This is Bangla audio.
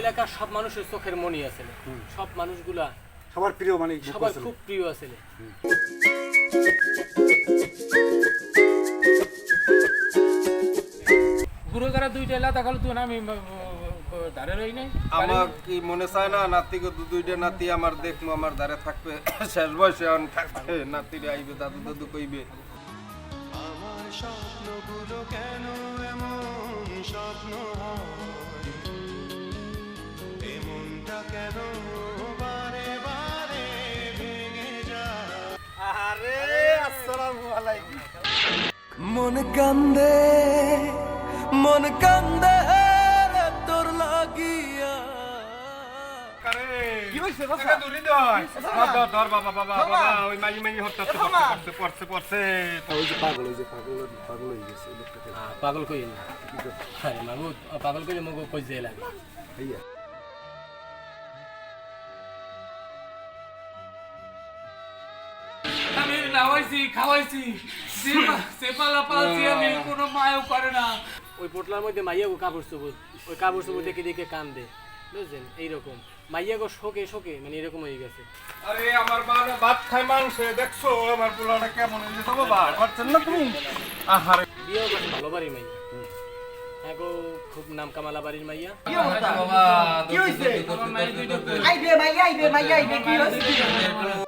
এলাকার সব মানুষের চোখের মনি আছে সব মানুষগুলা সবার প্রিয় মানে সবার খুব প্রিয় আছে গুরু গারা দুইটা এলা দেখাল তুই না আমি দাঁড়ে রই নাই। আমার কি মনে চায় না নাতি দুইটা নাতি আমার দেখব আমার দ্বারে থাকবে শেষ বয়সে এখন থাকবে নাতিরে আইবে দাদু দাদু কইবে। আমার স্বপ্নগুলো কেন এমন স্বপ্ন হয়? মন কান্দে মন কান্দে রে তোর লাগিয়া। কি হইছে বাবা দূরে দই ধর ধর বাবা বাবা বাবা ওই মাই মাই হত্যা পড়ছে পড়ছে পড়ছে। ওই যে পাগল ওই যে পাগল পাগল হয়ে গেছে পাগল কই আরে মাগু পাগল কইলে মগু কই যায় লাগে আমি নাওয়াইছি খাওয়াইছি সেপা লাপালছি আমি কোনো মায়ও করে না। ওই পোটলার মধ্যে মাইয়া গো কাপড় চোপড় ওই কাপড় চোপড় দেখে দেখে কান্দে। বুঝছেন? এইরকম। মাইয়া গো শোকে শোকে মানে এরকম হয়ে গেছে। আরে আমার বাবা ভাত খাই মাংস দেখছ? আমার পোলাটা কেমন হয়েছে? তো বাবা পারছেন না তুমি? আহারে। বিয়েও করছে ভালো বাড়ির মাইয়া। হ্যাঁ খুব নাম কামালা বাড়ির মাইয়া। কি হইছে আমার মায়ের দুইটা আইবে মাইয়া আইবে মাইয়া আইবে কি হইছে